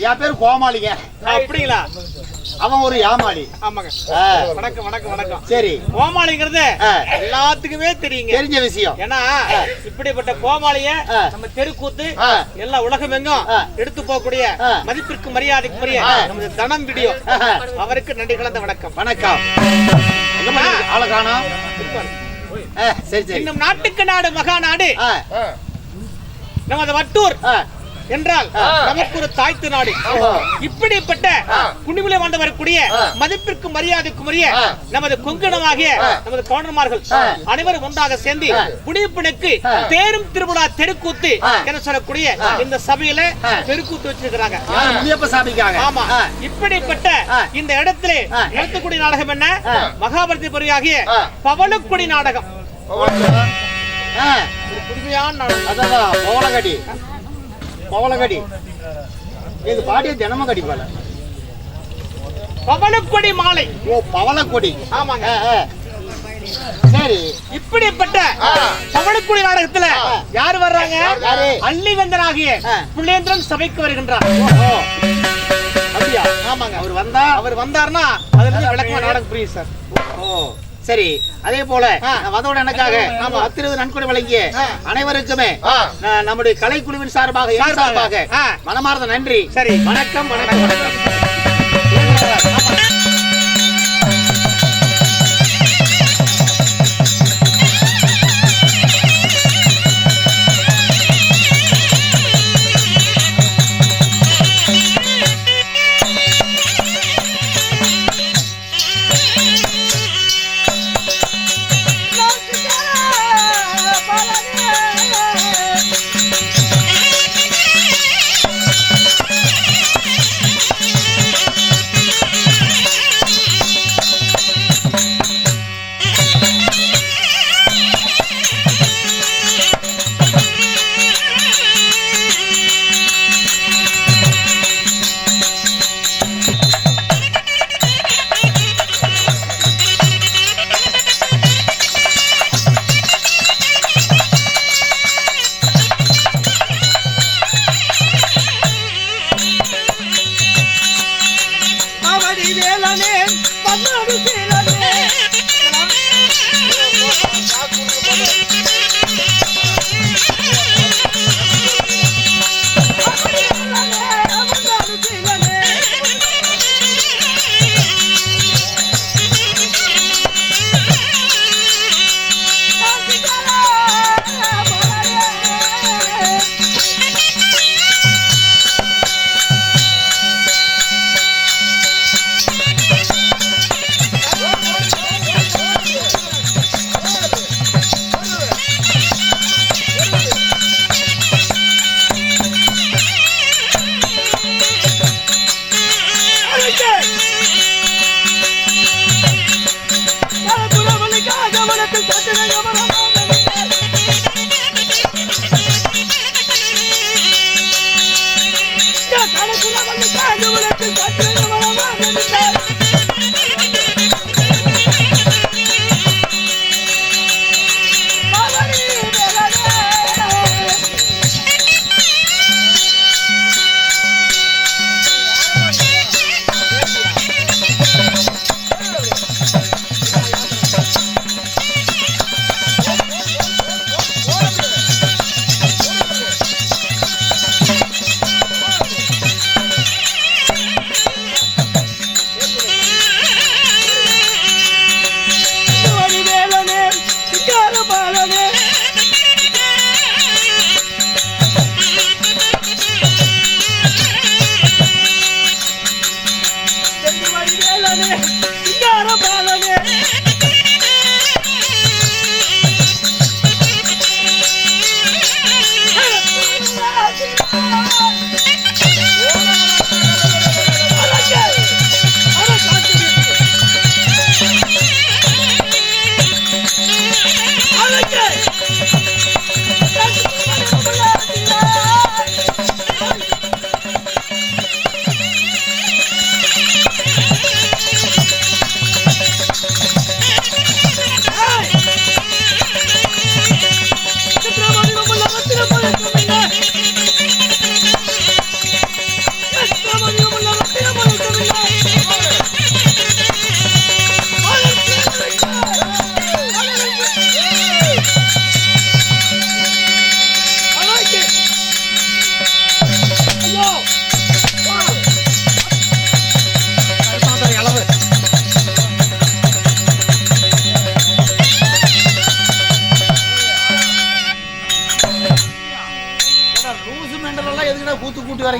என் பேரு கோமாளிங்க. அப்படிங்களா? அவன் ஒரு ஏமாளி ஆமாங்க. வணக்கம் வணக்கம் வணக்கம். சரி. கோமாளிங்கிறது. எல்லாத்துக்குமே தெரியுங்க. தெரிஞ்ச விஷயம். ஏன்னா இப்படிப்பட்ட கோமாளிய. நம்ம தெருக்கூத்து. எல்லா உலகமெங்கும் ஆ. எடுத்து போகக்கூடிய. மதிப்பிற்கு மரியாதைக்குரிய. நமது தனம் வீடியோ. அவருக்கு நன்றி கலந்த வணக்கம். வணக்கம். ஆ, சரி சரி. இன்னும் நாட்டுக்கு நாடு மகா நாடு நமது வட்டூர். என்றால் நமக்கு ஒரு தாய்த்து நாடு. இப்படிப்பட்ட குடிமில வந்து வரக்கூடிய. மதிப்பிற்கு மரியாதைக்குரிய ஆ. நமது கொங்கணமாகிய ஆ. நமது கவுண்டர்மார்கள். அனைவரும் ஒன்றாக சேர்ந்து. குடிப்பினுக்கு. தேரும் திருவிழா தெருக்கூத்து. என சொல்லக்கூடிய. இந்த சபையில. தெருக்கூத்து வச்சிருக்கிறாங்க ஆமா இப்படிப்பட்ட. இந்த இடத்திலே. நடத்தக்கூடிய நாடகம் என்ன. மகாபாரதி பொறியாகிய. பவளக்குடி நாடகம் புதுமையான நாடகம் அதான் பவளகடி பவளகடி எங்க பாட்டிய தினமும் கடிப்பால பவளக்குடி மாலை. ஓ பவளக்கொடி. ஆமாங்க. சரி. இப்படிப்பட்ட. பவளக்குடி நாடகத்துல. யார் வர்றாங்க? அள்ளிவந்தனாகிய. புள்ளேந்திரன் சபைக்கு வருகின்றார். அப்படியா? ஆமாங்க. அவர் வந்தா அவர் வந்தாருன்னா அதுல விளக்கமா நாடகம் புரியும் சார். ஓ. சரி அதே போல வந்தவுடன் எனக்காக நாம அத்திருவது நன்கொடை வழங்கிய. அனைவருக்குமே நம்முடைய கலைக்குழுவின் சார்பாக சார்பாக. மனமார்ந்த நன்றி சரி. வணக்கம் வணக்கம் வணக்கம்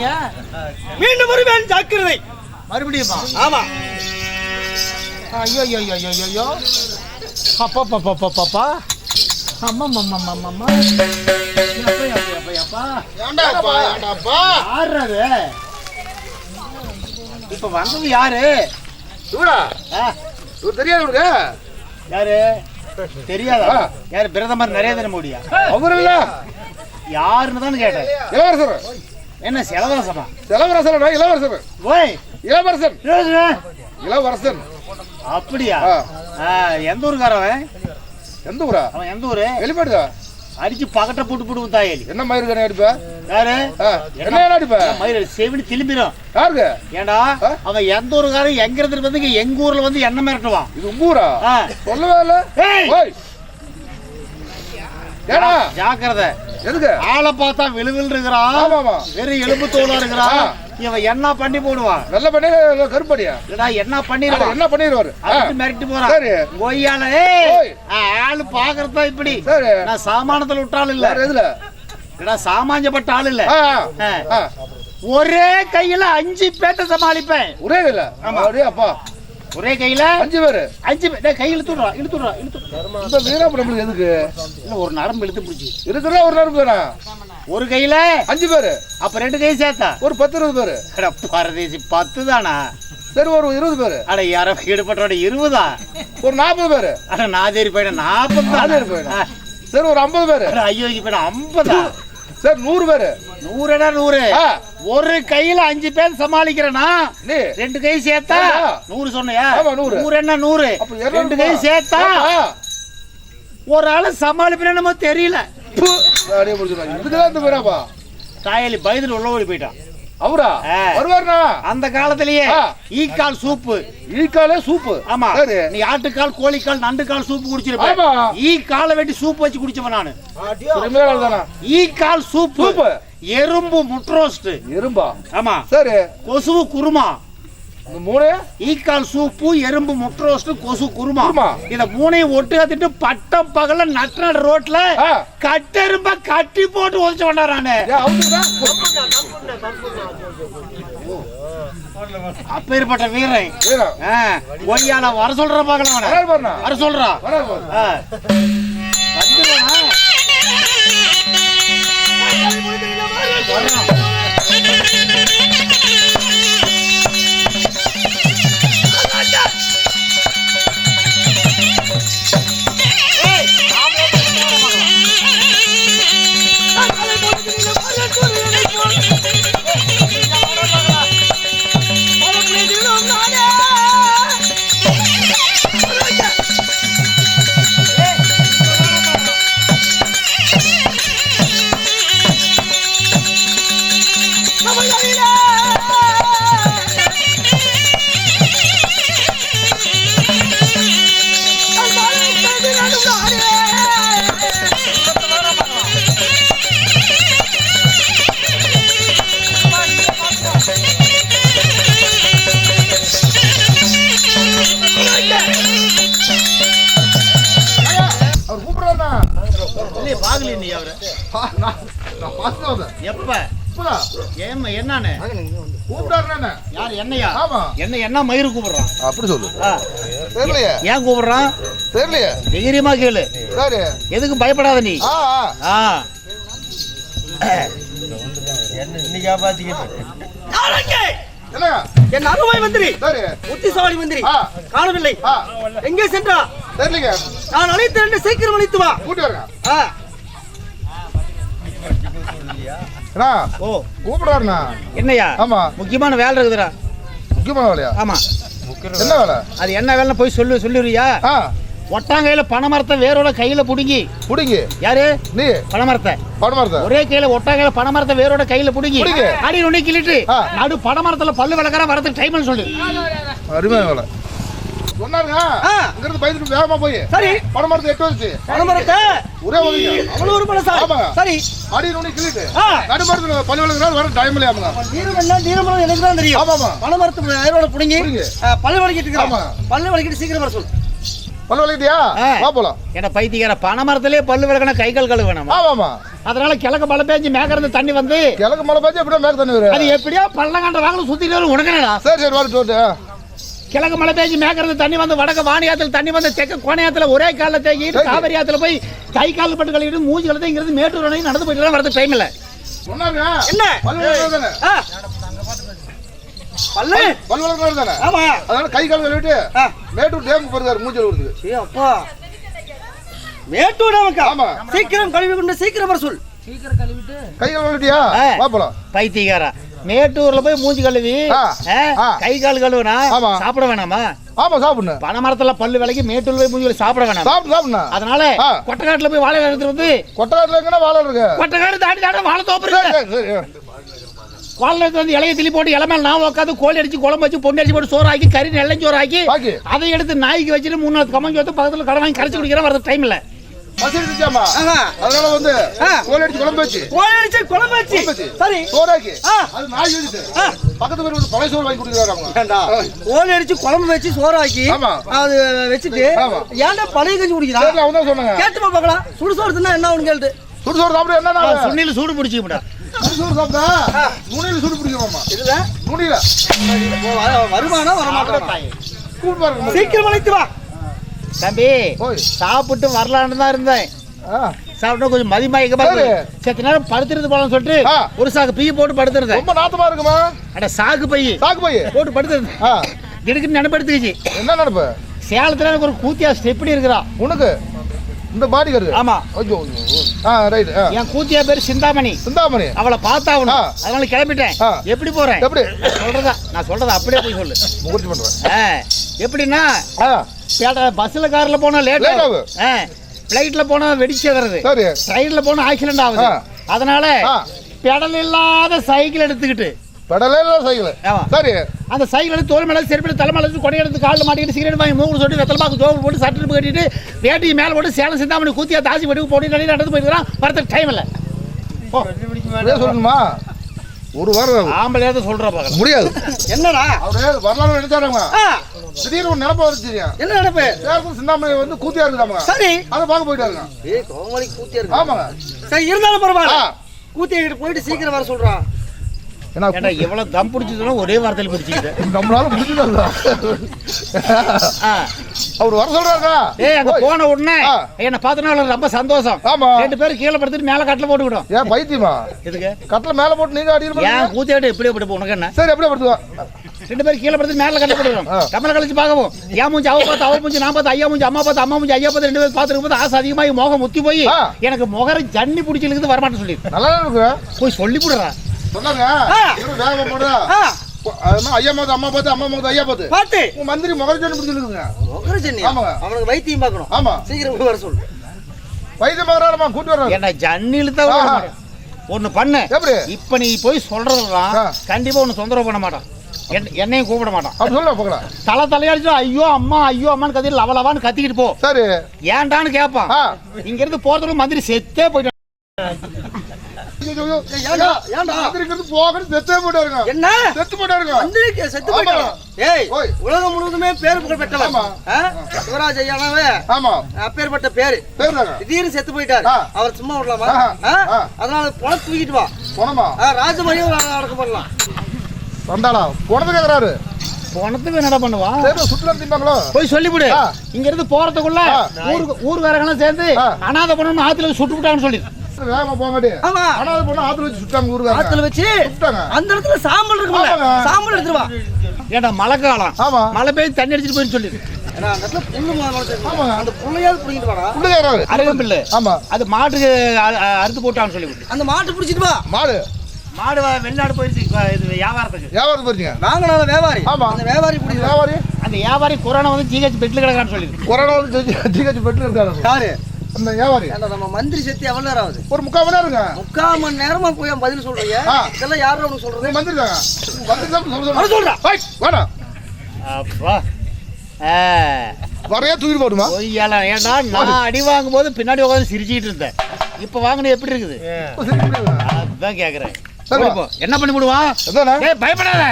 வரீங்க மீண்டும் வருவேன் ஜாக்கிரதை. மறுபடியுமா? ஆமா. ஐயோ ஐயோ ஐயோ ஐயோ ஐயோ அப்பா பாப்பா பாப்பா அம்மா அம்மா அம்மா அம்மா ஏண்டாப்பா? யாரு இப்ப வந்தது யாரு? இவடா இவர் தெரியாது இவனுக்கு யாரு? தெரியாதா. யாரு? பிரதமர் நரேந்திர மோடியா? அவர் இல்ல யாருன்னு தான் கேட்டேன். என்ன செலவரசமா இளவரசர் இளவரசர் ஓய் இளவரசன். இளவரசனா? இளவரசன். அப்படியா? எந்த ஊருக்காரவன் எந்த ஊரா? அவன் எந்த ஊரு? வெளிப்பாடுதா? அடிச்சு பகட்ட போட்டு போட்டு தாயலி. என்ன மயிருக்கு அடிப்ப? யாரு? என்ன அடிப்ப? மயிர் செவிடி திரும்பிடும் யாருக்கு? ஏண்டா? அவன் எந்த ஊருக்காரன் எங்க இருந்து வந்து எங்க ஊர்ல வந்து என்ன மிரட்டுவான்? இது உங்க ஊரா. சொல்லவே இல்ல. ஏடா. ஜாக்கிரதை. எதுக்கு? ஆளை பார்த்தா விழுவில் இருக்கிறான் வெறும் எலும்பு தோலா இருக்கிறான். இவன் என்ன பண்ணி போடுவான் நல்ல பண்ணி கருப்படியா என்ன பண்ணிடுவான் என்ன பண்ணிடுவாரு? அதுக்கு மிரட்டி போறான் சரி. கொய்யால. ஆளு பாக்குறதா இப்படி? நான் சாமானத்துல விட்டாலும் இல்ல. எதுல? ஏடா சாமாஞ்சப்பட்ட ஆள் இல்ல. ஒரே கையில அஞ்சு பேட்ட சமாளிப்பேன். ஒரே இல்ல ஆமா. அப்படியே அப்பா ஒரே கையில அஞ்சு பேரு. அஞ்சு பேர். டேய், கை இழுத்துடுறா இழுத்துடுறா இழுத்து இந்த வீராப்பு நம்மளுக்கு எதுக்கு இல்ல ஒரு நரம்பு இழுத்து பிடிச்சி. இருக்கிற ஒரு நேரம் பேரா ஒரு கையில அஞ்சு பேரு. அப்ப ரெண்டு கை சேர்த்தா? ஒரு பத்து இருபது பேரு. அட பரதேசி பத்து தானா? சரி ஒரு இருபது பேரு. அட யாரோ ஈடுபட்டோட இருபதா? ஒரு நாற்பது பேரு. அட நாதேரி பையன் நாற்பது நாதேரி பையனா? சரி ஒரு ஐம்பது பேரு. ஐயோக்கு பையன் ஐம்பதா? சரி நூறு பேரு. நூறுடா நூறு. ஒரு கையில அஞ்சு பேர் சமாளிக்கிறேனா? ரெண்டு கை சேர்த்தா. நூறு சொன்னியா? நூறு. என்ன நூறு. ரெண்டு கை. சேர்த்தா? ஒரு ஆளு சமாளிப்பேன்னு நம்ம தெரியல. தாயலி பயத்துல உள்ள ஓடி போயிட்டான். அவரா? ஆ. வருவாருண்ணா. அந்த காலத்திலேயே. ஈக்கால் சூப்பு. ஈக்காலே சூப்பு. ஆமா. சரி நீ ஆட்டுக்கால் கோழிக்கால் நண்டுக்கால் சூப்பு குடிச்சிருப்ப. காலை வெட்டி சூப்பு வச்சு குடிச்சவன் நானு. சரி, மேல தானா ஈ கால் சூப்பு. எறும்பு முட்ரோஸ்ட் எறும்பா? ஆமா. சரி. கொசுவு குருமா. மூணு ஈக்கால் சூப்பு எறும்பு முட்ரோஸ்ட் கொசு குருமா. இத மூணையும் ஒட்டு கத்திட்டு பட்டம் பகல நட்டநாடு ரோட்ல. கட்டெரும்ப கட்டி போட்டு ஏன் அவருதான் அப்பேற்பட்ட வீரன். ஒய்யால வர சொல்ற பாக்கலாம் வர சொல்றா. வராரு நீ அவரை. ஆ, நான் நான் பார்த்துட்டு வந்தேன் எப்ப? இப்படா. ஏம்மா, என்னான்னு கூப்பிடாருண்ணா யார் என்னையா? ஆமா. என்ன என்ன மயிறு கூப்பிடுறான்? அப்படி சொல்லு. தெரியலையே. ஏன் கூப்பிடுறான்? தெரியலையே. தைரியமா கேளு. சரி எதுக்கும் பயப்படாத நீ. ஆ ஆ. என் அருமை மந்திரி! புத்திசாலி மந்திரி! காணவில்லை. எங்கே சென்றா? நான் அழைத்து ரெண்டு சீக்கிரம் அழைத்து வா. கூட்டி ஆ, அண்ணா ஓ. கூப்பிடுறாருண்ணா. என்னையா? ஆமா. முக்கியமான வேலை இருக்குதுடா. முக்கியமான வேலையா? ஆமா. என்ன வேலை? அது என்ன வேலைன்னு போய் சொல்லு சொல்லிடுறியா? ஒட்டாங்கையில பனைமரத்தை வேரோட கையில புடுங்கி. புடிங்கி. யாரு? நீ. பனைமரத்தை. பணமரத்தை ஒரே கையில ஒட்டாங்கையில பணமரத்தை வேரோட கையில புடுங்கி. அடி நுண்ணி கிள்ளிட்டு. நடு பனைமரத்துல பல்லு விளக்கற வரதுக்கு டைம்னு சொல்லு. அருமையான வேலை. சொன்னாருங்க. இங்கிருந்து பயந்துட்டு வேகமா போய். சரி. பணமரத்தை எட்டு வச்சு பணமரத்தை ஒரே உதவி அவ்வளவு ஒரு மனசா? ஆமாங்க. சரி. அடி நுனி கிள்ளிட்டு. ஆ. நடுமரத்துல பல்லு விளக்குறாரு வர டைம் இல்லையாமுங்க என்ன? தீரமரம் எனக்கு தான் தெரியும். ஆமாமா பணமரத்து ஏரோட புடுங்கி பல்லு வலிக்கிட்டு இருக்கிறான். ஆமா. பல்லு வலிக்கிட்டு சீக்கிரம் வர சொல்லு. பல்லு விளக்கிட்டியா. வா போலாம். என்ன பைத்தியக்கார பனை மரத்திலே பல்லு விளக்கணும் கை கால் கழுவ வேணாமா? ஆமா ஆமா. அதனால கிழக்கு மழை பெஞ்சு மேக்கிறது தண்ணி வந்து கிழக்கு மலை பார்த்து எப்படியா மேற்கு தண்ணி வரும்? அது எப்படியோ பள்ளங்காண்ட வாங்கல சுத்திட்டு வரும். உனக்கடா சரி சரி தோட்டு கிழக்கு மழை பெஞ்சு மேக்கிறது தண்ணி வந்து வடக்கு வாணியாத்துல தண்ணி வந்து தெக்க கோணையாத்துல ஒரே காலில் தேக்கிட்டு. காவிரி ஆத்துல போய் கை கால் பட்டு கழுவிட்டு மூஞ்சி கழுத்து இங்கிறது மேட்டூர் வரையும் நடந்து போயிட்டு வரது டைம் இல்ல. என்ன? பல்லு விளக்குறது தானே? ஆமா. அதனால கை கால் கழுவிட்டு. மேட்டூர் டேம் போறாரு மூஞ்சல் ஏ அப்பா. மேட்டூர் நமக்கு ஆமா. சீக்கிரம் கழுவி கொண்டு சீக்கிரம் வர சொல். கை கால் கழுவிட்டியா ஆ. வா போலாம். பைத்தியக்காரா. மேட்டூர்ல போய் மூஞ்சி கழுவி. கை கால் கழுவுனா. சாப்பிட வேணாமா ஆமா சாப்பிடுங்க பனை மரத்துல பல்லு விலைக்கு மேட்டூர்ல போய் மூஞ்சி சாப்பிட வேணாமா சாப்பிடு சாப்பிடுண்ணா அதனால. கொட்டக்காட்டுல போய் வாழை எடுத்துட்டு வந்து கொட்டக்காட்டுல எங்கன்னா வாழை இருக்கு கொட்டக்காடு தாண்டி தாண்டி வாழை தோப்பு எடுத்து வந்து இலைய திளி போட்டு இலை மேல நான் உட்காந்து கோழி அடிச்சு குழம்பு வச்சு பொண்ணு அடிச்சு போட்டு சோறு ஆக்கி கறி நெல்லஞ்சோறு ஆக்கி ஆக்கி. அதை எடுத்து நாய்க்கு வச்சுட்டு மூணு நாள் வந்து பக்கத்துல கடை வாங்கி கரைச்சு குடிக்கிறேன் வரது டைம் இல்ல ஆஹா. அதனால வந்து. கோழி அடிச்சு குழம்பு வச்சு. கோழி அடிச்சு குழம்பு வச்சு. சரி. சோறாக்கி. அது நாய் வச்சுட்டு. பக்கத்து வீடு வந்து பழைய சோறு வாங்கி கொடுக்குறாரு அவங்க. கோழி அடிச்சு குழம்பு வச்சு சோறாக்கி. அது வச்சுட்டு. ஏன்டா பழைய கஞ்சி குடிக்கிறா? சரி அவங்க தான் சொன்னாங்க. கேட்டு பார்க்கலாம். சுடு சோறு தின்னா என்ன ஒன்று கேட்டு சுடு சோறு சாப்பிட என்ன? சுண்ணில சூடு பிடிச்சிக்கிட்டா சுடு சோறு சாப்பிட்டா நுனியில சுடு பிடிக்குமாமா இதுல? நுனியில. வருமானா வரமாட்டா கூட்டு பாருங்க. சீக்கிரம் அழைத்து வா. தம்பி போய். சாப்பிட்டு வரலான்னு தான் இருந்தேன். சாப்பிட்டா கொஞ்சம் மதிமாய்க்க சரி. செத்த நேரம் படுத்துறது போலாம் சொல்லிட்டு. ஒரு சாக்கு பீ போட்டு படுத்துருந்தேன். ரொம்ப நாத்தமா இருக்குமா? அட சாக்கு பை. சாக்கு பைய போட்டு படுத்துருந்தேன். ஆ. திடுக்குன்னு நினைப்படுத்துக்குச்சு. என்ன நினைப்பு? சேலத்துல எனக்கு ஒரு கூத்தியா ஸ்டெப்னி இருக்கிறா உனக்கு? இந்த பாடி கருது? ஆமா. ஐயோ. ஆ ரைட் என் கூத்தியா பேரு சிந்தாமணி. சிந்தாமணி. அவளை பார்த்தாகணும் ஆ. அதனால கிளம்பிட்டேன். எப்படி போறேன்? எப்படி? சொல்றதா நான் சொல்றத அப்படியே போய் சொல்லு. முகர்ச்சி பண்றேன் ஆ, எப்படின்னா ஆ பேட்டை பஸ்ல கார்ல போனா லேட் ஆகும் பிளைட்ல போனா வெடிச்சு வருது சரி ட்ரெயின்ல போனா ஆக்சிடென்ட் ஆகுது. ஆ. அதனால ஆ. பெடல் இல்லாத சைக்கிள் எடுத்துக்கிட்டு. பெடலே இல்ல சைக்கிள் ஆமா. சரி. அந்த சைக்கிள் எடுத்து தோல் மேல செருப்பு தலை மேல கொடை எடுத்து காலில் மாட்டிக்கிட்டு சிகரெட் வாங்கி மூணு சொல்லி வெத்தலை பாக்கு ஜோவு போட்டு சட்டை கட்டிட்டு வேட்டி மேல போட்டு சேலம் சிந்தாமணி கூத்தியா தாசி போட்டு போட்டு நடந்து போயிருக்கிறான். வரதுக்கு டைம் இல்லை. சொல்லணுமா? ஒரு வாரம் ஆகும். ஆம்பளை தான் சொல்ற முடியாது. என்னடா? அவரே வரலாறு நினைச்சாருங்க ஆ, திடீர்னு ஒரு நினைப்பு வந்துச்சு என்ன நினைப்பு? சேலத்துல சிந்தாமணி வந்து கூத்தியா இருக்குதாங்க சரி. அதை பார்க்க போயிட்டாருங்க. கூத்தியா இருக்கு. ஆமாங்க. சரி இருந்தாலும் பரவாயில்ல. கூத்தியா போயிட்டு சீக்கிரம் வர சொல்றான். ஏன்னா ஏன்டா எவ்வளவு தம் பிடிச்சதுன்னா ஒரே வார்த்தையில் பிடிச்சிக்கிட்டேன். நம்மளால முடிஞ்சது அவர் வர சொல்றாருங்க ஏய் அங்க. போன உடனே. என்ன பார்த்தனா ரொம்ப சந்தோஷம். ஆமா. ரெண்டு பேரும் கீழே படுத்துட்டு மேல கட்டில போட்டுக்கிட்டோம். ஏன் பைத்தியமா? இதுக்கு கட்டில மேல போட்டு நீங்க அடியில் ஏன் கூத்தியாட்டு எப்படி எப்படி உனக்கு என்ன? சரி அப்படியே படுத்துவா. ரெண்டு பேரும் கீழே படுத்து மேல கட்டில போட்டுக்கிறோம். கமல கழிச்சு பார்க்கவும் ஏன் மூஞ்சி அவ பார்த்து அவ மூஞ்சி நான் பார்த்து ஐயா மூஞ்சி அம்மா பார்த்து அம்மா மூஞ்சி ஐயா பார்த்து ரெண்டு பேரும் பார்த்துருக்கும் போது ஆசை அதிகமாகி முகம் முத்தி போய். எனக்கு முகர ஜன்னி பிடிச்சிருக்குது வரமாட்டேன் சொல்லி நல்லா இருக்கு? போய் சொல்லி போடுறா சொன்னாங்க. வேகமா போடுறா. ஐயா பார்த்து அம்மா பார்த்து அம்மா பார்த்து ஐயா பார்த்து. பாத்து உங்க மந்திரி முகர்ஜன் பிடிச்சிருக்குங்க முகரஜனி ஆமாங்க. அவனுக்கு வைத்தியம் பார்க்கணும். ஆமா. சீக்கிரம் வர சொல்லு. வைத்தியம் பார்க்கறாருமா கூட்டி வர்றாரு. என்ன ஜன்னில தான். வர. ஒண்ணு பண்ணு. இப்ப நீ போய் சொல்றதெல்லாம். கண்டிப்பா ஒண்ணு தொந்தரவு பண்ண மாட்டான். என்- என்னையும் கூப்பிட மாட்டான். சொல்ல போகலாம். தலை தலையாடிச்சு ஐயோ அம்மா ஐயோ அம்மான்னு கத்தி லவ லவான்னு கத்திக்கிட்டு போ. சரி. ஏன்டான்னு கேட்பான் இங்க இருந்து போறதுக்கு மந்திரி செத்தே போயிட்டான். ஏன்டா? ஏன்டா? இருந்து போகணும் செத்தே போயிட்டாருங்க என்ன செத்து போயிட்டாருங்க மந்திரிக்கு செத்து. போயிட்டான் ஏய் ஓய். உலகம் முழுவதுமே பேர் புகழ் பெற்றவன் ஆமா. ஆ? சிவராஜ் ஐயானாவே ஆமா அப்பேற்பட்ட பேரு திடீர்னு செத்து போயிட்டாரு. அவர் சும்மா விடலாமா. அதனால பணம் தூக்கிட்டு வா போனமா ஆ, ராஜமணியும் அடக்கம் பண்ணலாம் வந்தாடா போனது கேக்குறாரு போனதுக்கு என்னடா பண்ணுவான் சரி சுற்றுலா திம்பாங்களோ போய் சொல்லிவிடு. இங்க இருந்து போறதுக்குள்ள. ஊருக்கு ஊருக்காரங்களாம் சேர்ந்து. அனாதை பண்ணணும் ஆத்துல சுட்டு விட்டாங்கன்னு சொல்லி வேகமா போக மாட்டே ஆமா. ஆனா அது பொண்ணு ஆத்துல வச்சு சுட்டாங்க ஊருக்காங்க ஆத்துல வச்சு சுட்டாங்க. அந்த இடத்துல சாம்பல் இருக்கும்ல. ஆமாங்க. சாம்பல் எடுத்துட்டு வா. ஏன்டா மழை காலம். ஆமா. மழை பெய்து தண்ணி அடிச்சிட்டு போயின்னு சொல்லி. அறுத்து போட்டான்னு சொல்லி விட்டு அந்த மாட்டு பிடிச்சிட்டு வா. மாடு. மாடு வ- வெளிநாடு போயிடுச்சு இப்ப இது வியாபாரத்துக்கு. வியாபாரம் போறீங்க வாங்கினால வியாபாரி. ஆமா. அந்த வியாபாரி வா. வியாபாரி? அந்த வியாபாரி கொரோனா வந்து ஜிஹெச் பெட்ல கிடக்கான்னு சொல்லி. கொரோனா வந்து ஜிஹெச் பெட்ல இருக்காரு. யாரு? அந்த வியாபாரி. நம்ம மந்திரி செத்து எவ்வளவு நேரம் ஆகுது ஒரு முக்கால் மணி நேரங்க முக்கால் மணி நேரமா போய் பதில் சொல்றீங்க. இதெல்லாம் யாரும் உனக்கு சொல்றது? நீ மந்திரி தாங்க மந்திரி தான். சொல்றேன் வேணாம் அப்பா. ஆ, வரையா தூக்கிட்டு போடுமா பொய்யால ஏன்டா நான் அடி வாங்கும் போது பின்னாடி உட்காந்து சிரிச்சிட்டு இருந்தேன். இப்ப வாங்கின எப்படி இருக்குது? அதுதான் கேக்குறேன். சரி, வா. போ. என்ன பண்ணி விடுவான் பயப்படாத.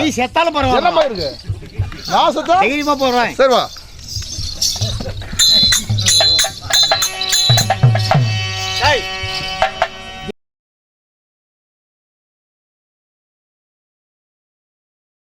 நீ செத்தாலும் பரவாயில்ல. நான் சுத்தம் தைரியமா போடுறேன். சரி வா.